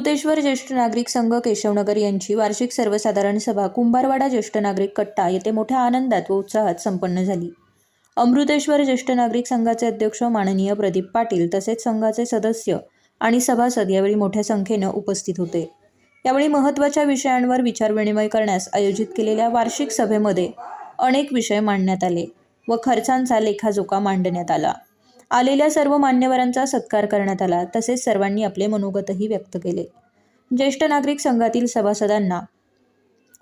अमृतेश्वर ज्येष्ठ नागरिक संघ केशवनगर यांची वार्षिक सर्वसाधारण सभा कुंभारवाडा ज्येष्ठ नागरिक कट्टा येथे मोठ्या आनंदात व उत्साहात संपन्न झाली. अमृतेश्वर ज्येष्ठ नागरिक संघाचे अध्यक्ष माननीय प्रदीप पाटील तसेच संघाचे सदस्य आणि सभासद यावेळी मोठ्या संख्येनं उपस्थित होते. यावेळी महत्त्वाच्या विषयांवर विचारविनिमय करण्यास आयोजित केलेल्या वार्षिक सभेमध्ये अनेक विषय मांडण्यात आले व खर्चांचा लेखाजोखा मांडण्यात आला. आलेल्या सर्व मान्यवरांचा सत्कार करण्यात आला तसेच सर्वांनी आपले मनोगतही व्यक्त केले. ज्येष्ठ नागरिक संघातील सभासदांना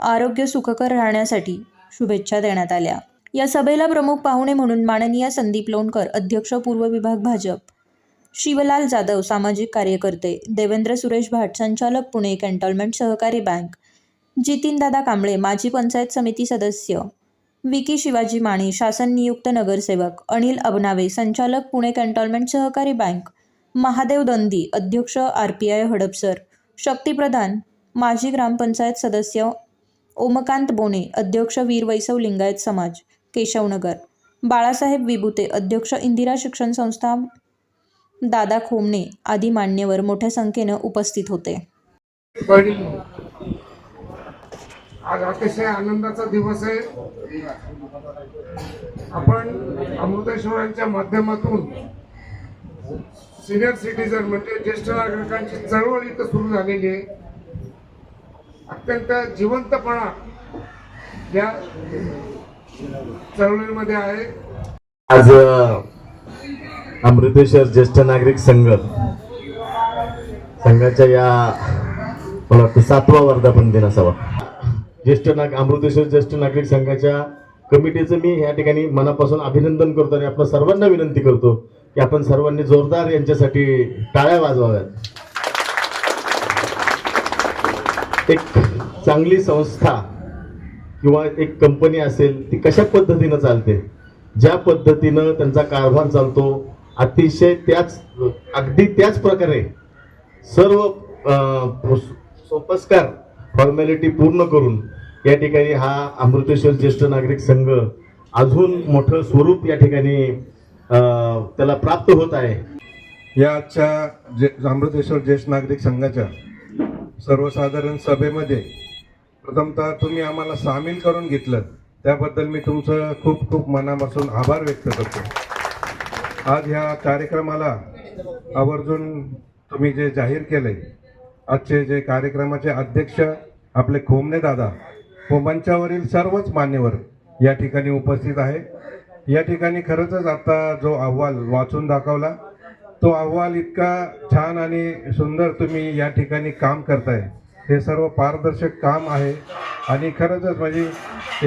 आरोग्य सुखकर राहण्यासाठी शुभेच्छा देण्यात आल्या. या सभेला प्रमुख पाहुणे म्हणून माननीय संदीप लोणकर अध्यक्ष पूर्व विभाग भाजप शिवलाल जाधव सामाजिक कार्यकर्ते देवेंद्र सुरेश भाट संचालक पुणे कॅन्टॉन्मेंट सहकारी बँक जितीनदादा कांबळे माजी पंचायत समिती सदस्य विकी शिवाजी माणी शासन नियुक्त नगरसेवक अनिल अबनावे संचालक पुणे कॅन्टॉन्मेंट सहकारी बँक महादेव दंदी अध्यक्ष आर पी आय हडपसर शक्तिप्रधान माजी ग्रामपंचायत सदस्य ओमकांत बोने अध्यक्ष वीर वैसव लिंगायत समाज केशवनगर. बाळासाहेब विभुते अध्यक्ष इंदिरा शिक्षण संस्था दादा खोमणे आदी मान्यवर मोठ्या संख्येनं उपस्थित होते. आज अतिशय आनंदाचा दिवस आहे. आपण अमृतेश्वरांच्या माध्यमातून सिनियर सिटीजन म्हणजे ज्येष्ठ नागरिकांची चळवळ इथं सुरू झालेली आहे. अत्यंत जिवंतपणा या चळवळीमध्ये आहे. आज अमृतेश्वर ज्येष्ठ नागरिक संघ संघाच्या या मला वाटतं सातवा वर्धापन दिन असावा. ज्येष्ठ नाग अमृतेश्वर ज्येष्ठ नागरिक संघाच्या कमिटीचं मी या ठिकाणी मनापासून अभिनंदन करतो आणि आपल्या सर्वांना विनंती करतो की आपण सर्वांनी जोरदार यांच्यासाठी टाळ्या वाजवाव्यात. एक चांगली संस्था किंवा एक कंपनी असेल ती कशा पद्धतीनं चालते? ज्या पद्धतीनं त्यांचा कारभार चालतो अतिशय त्याच अगदी त्याच प्रकारे सर्व सोपस्कार फॉर्मॅलिटी पूर्ण करून या ठिकाणी हा अमृतेश्वर ज्येष्ठ नागरिक संघ अजून मोठं स्वरूप या ठिकाणी त्याला प्राप्त होत आहे. या आजच्या जे अमृतेश्वर ज्येष्ठ नागरिक संघाच्या सर्वसाधारण सभेमध्ये प्रथमतः तुम्ही आम्हाला सामील करून घेतलं. त्याबद्दल मी तुमचं खूप खूप मनापासून आभार व्यक्त करतो. आज ह्या कार्यक्रमाला आवर्जून तुम्ही जे जाहीर केले आजचे जे कार्यक्रमाचे अध्यक्ष आपले खोमने दादा व मंचावरील सर्वच मान्यवर या ठिकाणी उपस्थित आहे या ठिकाणी खरंच आता जो अहवाल वाचून दाखवला तो अहवाल इतका छान आणि सुंदर तुम्ही या ठिकाणी काम करताय. हे सर्व पारदर्शक काम आहे आणि खरंच म्हणजे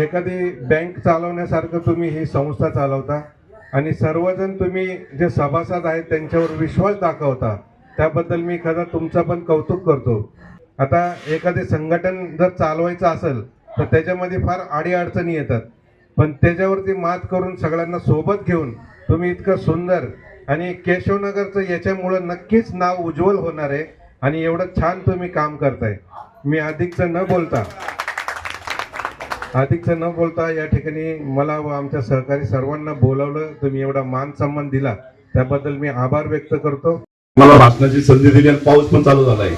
एखादी बँक चालवण्यासारखं तुम्ही ही संस्था चालवता आणि सर्वजण तुम्ही जे सभासद आहेत त्यांच्यावर विश्वास दाखवता त्याबद्दल मी खरं तुमचं पण कौतुक करतो. आता एखादे संघटन जर चालवायचं असेल तर त्याच्यामध्ये फार अडीअडचणी येतात. पण त्याच्यावरती मात करून सगळ्यांना सोबत घेऊन तुम्ही इतकं सुंदर आणि केशवनगरचं याच्यामुळं नक्कीच नाव उज्ज्वल होणार आहे आणि एवढं छान तुम्ही काम करताय. मी अधिकचं न बोलता अधिकचं न बोलता या ठिकाणी मला व आमच्या सहकारी सर्वांना बोलावलं. तुम्ही एवढा मान सन्मान दिला. त्याबद्दल मी आभार व्यक्त करतो. मला भाषणाची संधी दिली आणि पाऊस पण चालू झाला आहे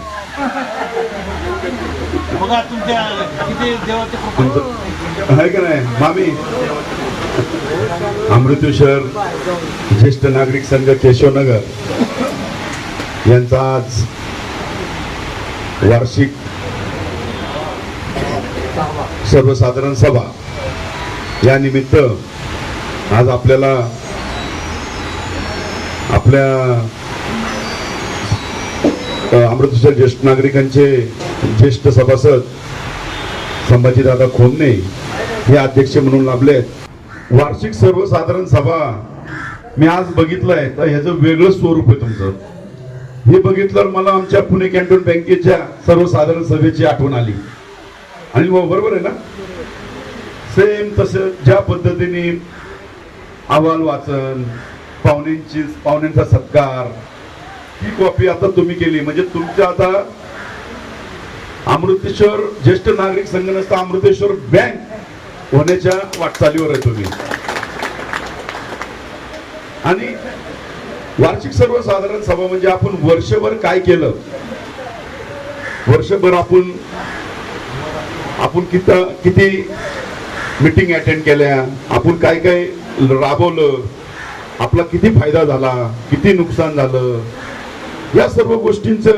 बघा आहे का नाही? मामी। अमृतेश्वर ज्येष्ठ नागरिक संघ केशवनगर यांचा आज वार्षिक सर्वसाधारण सभा. या निमित्त आज आपल्याला आपल्या अमृतसर ज्येष्ठ नागरिकांचे ज्येष्ठ सभासद संभाजीदादा खोमणे हे अध्यक्ष म्हणून लाभले वार्षिक सर्वसाधारण सभा मी आज बघितलंय. तर ह्याचं वेगळं स्वरूप आहे तुमचं. हे बघितल्यावर मला आमच्या पुणे कॅन्टोन बँकेच्या सर्वसाधारण सभेची आठवण आली. आणि हो, बरोबर आहे ना? सेम तसं ज्या पद्धतीने अहवाल वाचन पाहुण्यांची पाहुण्यांचा सत्कार ही कॉपी आता तुम्ही केली. म्हणजे तुमच्या आता अमृतेश्वर ज्येष्ठ नागरिक संघ अमृतेश्वर बँक होण्याच्या वाटचालीवर आहे तुम्ही. आणि वार्षिक सर्वसाधारण सभा म्हणजे आपण वर्षभर काय केलं? वर्षभर आपण आपण किती किती मिटिंग अटेंड केल्या? आपण काय काय राबवलं? आपला किती फायदा झाला? किती नुकसान झालं? या सर्व गोष्टींचं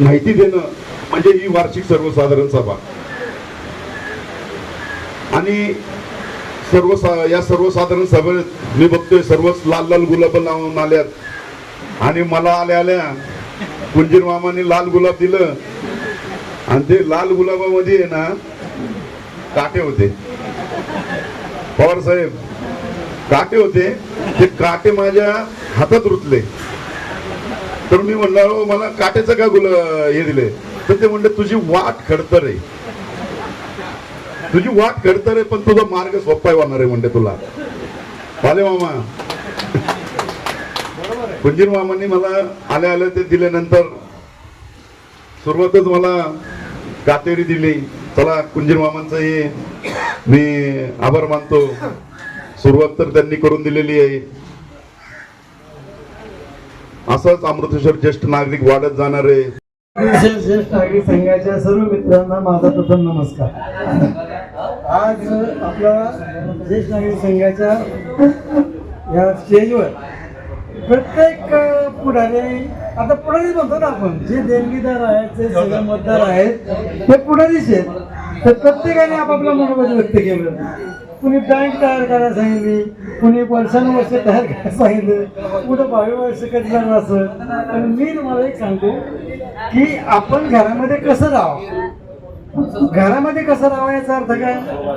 माहिती देणं म्हणजे ही वार्षिक सर्वसाधारण सभा. आणि सर्व या सर्वसाधारण सभेत मी बघतोय सर्वच लाल लाल गुलाब लावून आल्यात. आणि मला आल्या आल्या कुंजीर मामाने लाल गुलाब दिलं. आणि ते लाल गुलाबामध्ये आहे ना काटे होते. पवार साहेब काटे होते. ते काटे माझ्या हातात रुतले. तर मी म्हणणार मला काट्याचं का गुल हे दिले तर ते म्हणले तुझी वाट खडतर आहे तुझी वाट खडतर आहे पण तुझा मार्ग सोपा होणार आहे म्हणते तुला. पाले मामा. कुंजीर मामांनी मला आल्या आल्या ते दिल्यानंतर सुरुवातच मला कातेरी दिली. चला कुंजीर मामांचं हे मी आभार मानतो. सुरुवात तर त्यांनी करून दिलेली आहे. असंच अमृतेश्वर ज्येष्ठ नागरिक वाढत जाणार. आहे ज्येष्ठ नागरिक संघाच्या सर्व मित्रांना माझा प्रथम नमस्कार. आज आपला ज्येष्ठ नागरिक संघाच्या या स्टेजवर प्रत्येक पुढारी आता पुढारीच म्हणतो ना आपण जे देणगीदार आहेत जे सगळे मतदार आहेत ते पुढारीच आहेत. तर प्रत्येकाने आपापलं मनोबल व्यक्त केलं. कुणी बँक तयार करायला सांगितली कुणी वर्षानुवर्ष तयार करायला सांगितलं. कुठं बावी वर्ष कधी लागलं असं. पण मी तुम्हाला एक सांगतो की आपण घरामध्ये कसं राहावं? घरामध्ये कसं राहावं याचा अर्थ काय?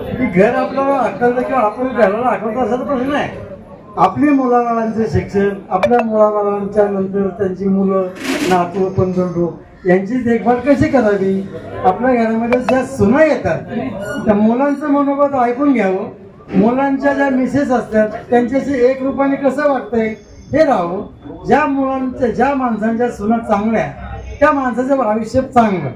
की घर आपल्याला आठवलं किंवा आपण घराला आठवत असा तर प्रश्न आहे आपली मुलाबाळांचं शिक्षण आपल्या मुलाबाळांच्या नंतर त्यांची मुलं नातू पंतोंडू यांची देखभाल कशी करावी? आपल्या घरामध्ये ज्या सुना येतात त्या मुलांचं मनोगत ऐकून घ्यावं. मुलांच्या ज्या मिसेस असतात त्यांच्याशी एक रूपाने कसं वाटतंय हे राहावं. ज्या मुलांच्या ज्या माणसांच्या सुना चांगल्या त्या माणसाचं आयुष्य चांगलं.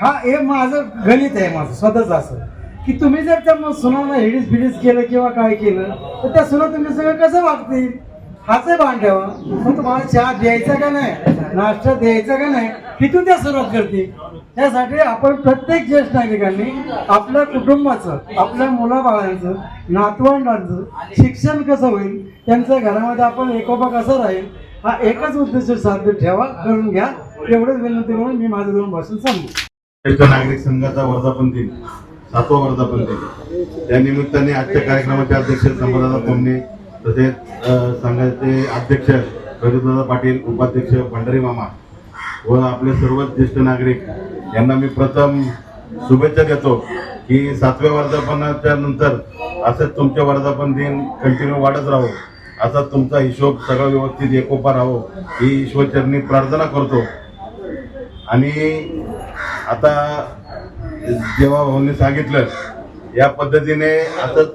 हा हे माझं गणित आहे माझं स्वतःच असं. की तुम्ही जर त्या सुनांना हिडीस फिडीस केलं किंवा काय केलं तर त्या सुना तुमच्या सगळं कसं वागतील? हाच भान ठेवा. मग तुम्हाला चहा द्यायचा का नाही? नाश्ता द्यायचा का नाही? तिथून त्या सुरुवात करतील त्यासाठी आपण प्रत्येक ज्येष्ठ नागरिकांनी आपल्या कुटुंबाचं आपल्या मुलाबाळांचं नातवंडांचं शिक्षण कसं होईल? त्यांच्या घरामध्ये आपण एकोपा कसा राहील? हा एकच उद्देश साध्य ठेवा करून घ्या. एवढंच विनंती म्हणून मी माझं दोन भाषण सांगू. ज्येष्ठ नागरिक संघाचा वर्धापन दिन सातवा वर्धापन दिन. त्या निमित्ताने आजच्या कार्यक्रमाचे अध्यक्ष संपदादा कोमणे तसेच संघाचे अध्यक्ष रघुदादा पाटील उपाध्यक्ष भंडारी मामा व आपले सर्वच ज्येष्ठ नागरिक यांना मी प्रथम शुभेच्छा देतो की सातव्या वर्धापनाच्या नंतर असंच तुमचे वर्धापन दिन कंटिन्यू वाढत राहो. असा तुमचा हिशोब सगळं व्यवस्थित एकोपा राहो ही ईश्वरचरणी प्रार्थना करतो. आणि आता जेव्हा भाऊंनी सांगितलं या पद्धतीने असंच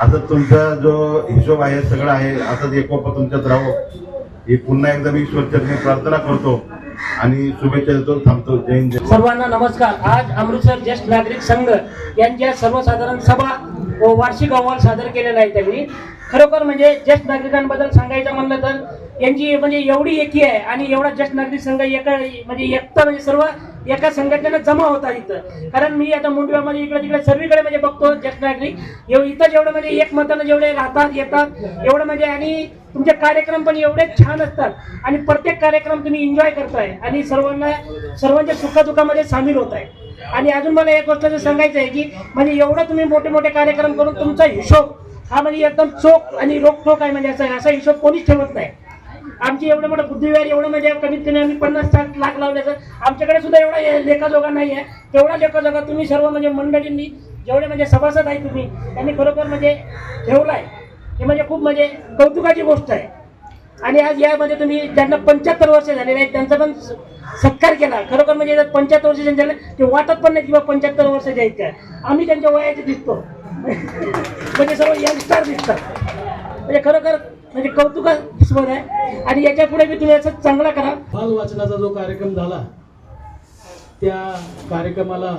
असं तुमचा जो हिशोब आहे सगळं आहे असंच एकोपा तुमच्यात राहो ही पुन्हा एकदा मी ईश्वरचरणी प्रार्थना करतो आणि शुभेच्छा देतो थांबतो. जय हिंद. सर्वांना नमस्कार. आज अमृतसर ज्येष्ठ नागरिक संघ यांच्या सर्वसाधारण सभा व वार्षिक अहवाल सादर केलेला आहे त्यांनी. खरोखर म्हणजे ज्येष्ठ नागरिकांबद्दल सांगायचं म्हणलं तर यांची म्हणजे एवढी एकी आहे आणि एवढा ज्येष्ठ नागरिक संघ एका म्हणजे एकता म्हणजे सर्व एका संघटनेनं जमा होता इथं. कारण मी आता मुंडव्यामध्ये इकडे तिकडे सर्वीकडे म्हणजे बघतो ज्येष्ठ नागरिक एव इथं जेवढं म्हणजे एक मतानं जेवढे राहतात येतात एवढं म्हणजे आणि तुमचे कार्यक्रम पण एवढे छान असतात. आणि प्रत्येक कार्यक्रम तुम्ही एन्जॉय करताय आणि सर्वांना सर्वांच्या सुखादुखामध्ये सामील होत आहे आणि अजून मला एक गोष्ट सांगायचं आहे की म्हणजे एवढं तुम्ही मोठे मोठे कार्यक्रम करून तुमचा हिशोब हा म्हणजे एकदम चोख आणि रोखोक आहे. म्हणजे असा असा हिशोब कोणीच ठेवत नाही. आमची एवढं मोठं बुद्धिविहार एवढं म्हणजे कमीत कमी आम्ही पन्नास साठ लाख लावल्याचं. आमच्याकडे सुद्धा एवढा लेखाजोगा नाही आहे तेवढा लेखाजोगा तुम्ही सर्व म्हणजे मंडळींनी जेवढे म्हणजे सभासद आहे तुम्ही त्यांनी खरोखर म्हणजे ठेवला आहे हे म्हणजे खूप म्हणजे कौतुकाची गोष्ट आहे. आणि आज यामध्ये तुम्ही ज्यांना पंच्याहत्तर वर्ष झालेले आहेत त्यांचा पण स- सत्कार केला. खरोखर म्हणजे पंच्याहत्तर वर्ष ज्यांच्या झाले, ते वाटत पण नाही किंवा पंच्याहत्तर वर्ष आहेत. आम्ही त्यांच्या वयाचे दिसतो. म्हणजे सर्व यंगस्टर दिसतात. म्हणजे खरोखर म्हणजे स्वर आहे. आणि याच्यापुढे मी तुम्ही याचा चांगला करा. बाल वाचनाचा जो कार्यक्रम झाला त्या कार्यक्रमाला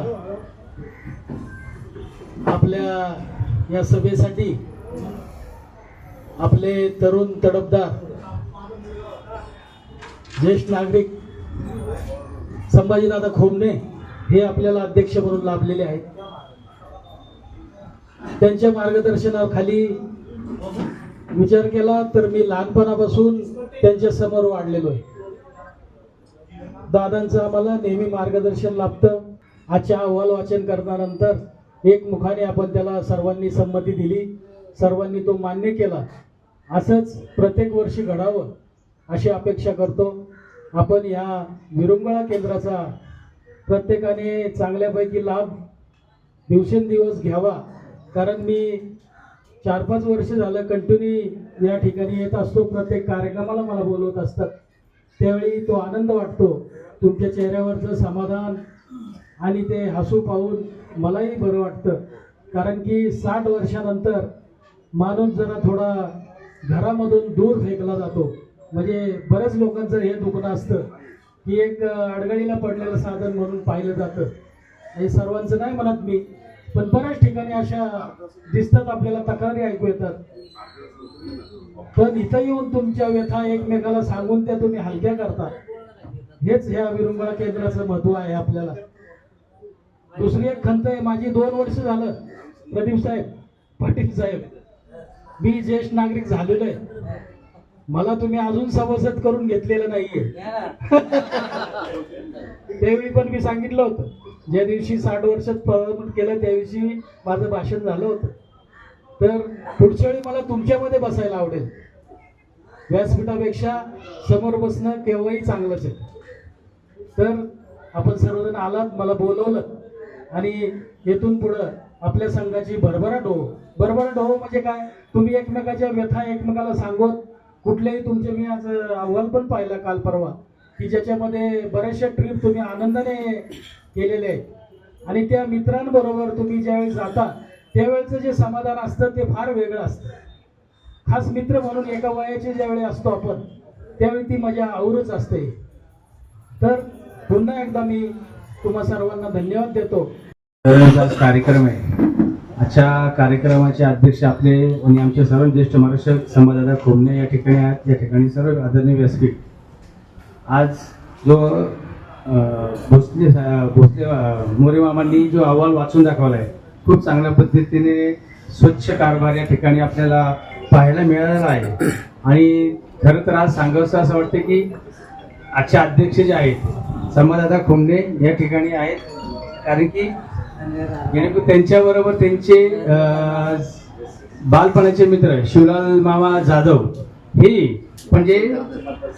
आपल्या या सभेसाठी आपले तरुण तडफदार ज्येष्ठ नागरिक संभाजीदादा खोमणे हे आपल्याला अध्यक्ष म्हणून लाभलेले आहेत. त्यांच्या मार्गदर्शनाखाली विचार केला तर मी लहानपणापासून त्यांच्यासमोर वाढलेलो आहे. दादांचं आम्हाला नेहमी मार्गदर्शन लाभतं. आजच्या अहवाल वाचन करण्यानंतर एक मुखाने आपण त्याला सर्वांनी संमती दिली. सर्वांनी तो मान्य केला. असंच प्रत्येक वर्षी घडावं अशी अपेक्षा करतो. आपण ह्या विरंगुळा केंद्राचा प्रत्येकाने चांगल्यापैकी लाभ दिवसेंदिवस घ्यावा. कारण मी चार पाच वर्ष झालं कंटिन्यू या ठिकाणी येत असतो. प्रत्येक कार्यक्रमाला मला बोलवत असतात. त्यावेळी तो आनंद वाटतो. तुमच्या चेहऱ्यावरचं समाधान आणि ते हसू पाहून मलाही बरं वाटतं. कारण की साठ वर्षानंतर माणूस जरा थोडा घरामधून दूर फेकला जातो. म्हणजे बऱ्याच लोकांचं हे दुखणं असतं की एक अडगळीला पडलेलं साधन म्हणून पाहिलं जातं. हे सर्वांचं नाही म्हणत मी. पण बऱ्याच ठिकाणी अशा दिसतात आपल्याला तक्रारी ऐकू येतात. पण इथं येऊन तुमच्या व्यथा एकमेकाला सांगून त्या तुम्ही हलक्या करता. हेच ह्या विरंगुळा केंद्राचं महत्त्व आहे आपल्याला. दुसरी एक खंत आहे माझी दोन वर्ष झालं प्रदीप साहेब पाटील साहेब मी ज्येष्ठ नागरिक झालेलो आहे. मला तुम्ही अजून सभासद करून घेतलेलं नाहीये. त्यावेळी पण मी सांगितलं होतं. ज्या दिवशी साठ वर्षात पदार्पण केलं त्या दिवशी माझं भाषण झालं होतं. तर पुढच्या वेळी मला तुमच्यामध्ये बसायला आवडेल. व्यासपीठापेक्षा समोर बसणं केव्हाही चांगलंच आहे. तर आपण सर्वजण आलात मला बोलवलं. आणि येथून पुढं आपल्या संघाची भरभराट हो भरभराट हो म्हणजे काय? तुम्ही एकमेकाच्या व्यथा एकमेकाला सांगून कुठलेही तुमचे मी आज अहवाल पण पाहिला काल परवा की ज्याच्यामध्ये बऱ्याचशा ट्रिप तुम्ही आनंदाने केलेले आहेत. आणि त्या मित्रांबरोबर तुम्ही ज्यावेळी जाता त्यावेळेचं जे समाधान असतं ते फार वेगळं असतं. खास मित्र म्हणून एका वयाचे ज्यावेळी असतो आपण त्यावेळी ती मजा आवरच असते. तर पुन्हा एकदा मी तुम्हा सर्वांना धन्यवाद देतो. कार्यक्रम आहे. आजच्या कार्यक्रमाचे अध्यक्ष आपले आणि आमचे सर्व ज्येष्ठ महाराष्ट्र संवाददाता खोमणे या ठिकाणी आहेत. या ठिकाणी सर्व आदरणीय व्यासपीठ. आज जो भोसले भोसले मोरे मामांनी जो अहवाल वाचून दाखवला आहे खूप चांगल्या पद्धतीने स्वच्छ कारभार या ठिकाणी आपल्याला पाहायला मिळालेला आहे. आणि खरं तर आज सांगावंसं असं वाटतं की आजचे अध्यक्ष जे आहेत संवाददाता खोमणे या ठिकाणी आहेत. कारण की जेणेकरून त्यांच्याबरोबर त्यांचे बालपणाचे मित्र शिवलाल मामा जाधव हे म्हणजे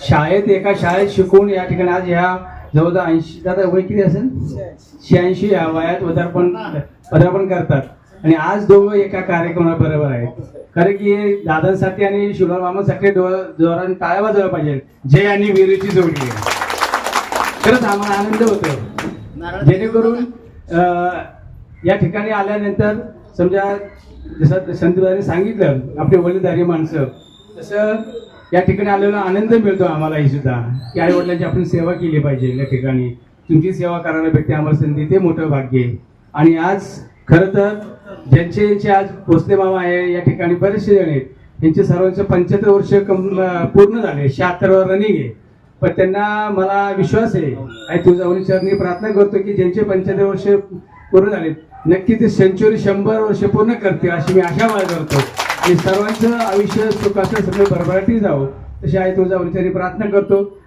शाळेत एका शाळेत शिकून या ठिकाणी आज ह्या जवळजवळ ऐंशी दादा वय किती असेल? शहाऐंशी या वयात पदार्पण पदार्पण करतात. आणि आज दोघं एका कार्यक्रमाबरोबर आहेत. कारण की दादांसाठी आणि शिवलाल मामासाठी जोराने टाळ्या वाजवल्या पाहिजे. जय आणि वीरूची जोडी. आहे खरंच आम्हाला आनंद होतो जेणेकरून या ठिकाणी आल्यानंतर समजा जसं संतबाने सांगितलं आपले वडीलधारी माणसं तसं या ठिकाणी आलेला आनंद मिळतो आम्हालाही सुद्धा. की आई वडिलांची आपण सेवा केली पाहिजे या ठिकाणी. तुमची सेवा करायला भेटते आम्हाला संधी ते मोठं भाग्य आहे. आणि आज खरं तर ज्यांचे यांचे आज भोसले मामा आहे या ठिकाणी बरेचसे जण आहेत. यांचे सर्वांचे पंच्याहत्तर वर्ष कम पूर्ण झाले शहात्तरवर रनिंग आहे. पण त्यांना मला विश्वास आहे. आणि तुझा चरणी प्रार्थना करतो की ज्यांचे पंच्याहत्तर वर्ष पूर्ण झालेत नक्की ती सेंचुरी शंभर वर्ष पूर्ण करते अशी मी आशा बाळगतो. आणि सर्वांचं आयुष्य सुखाचं सगळं भरभराटी जावं. तशी आई तुझा विचारी प्रार्थना करतो.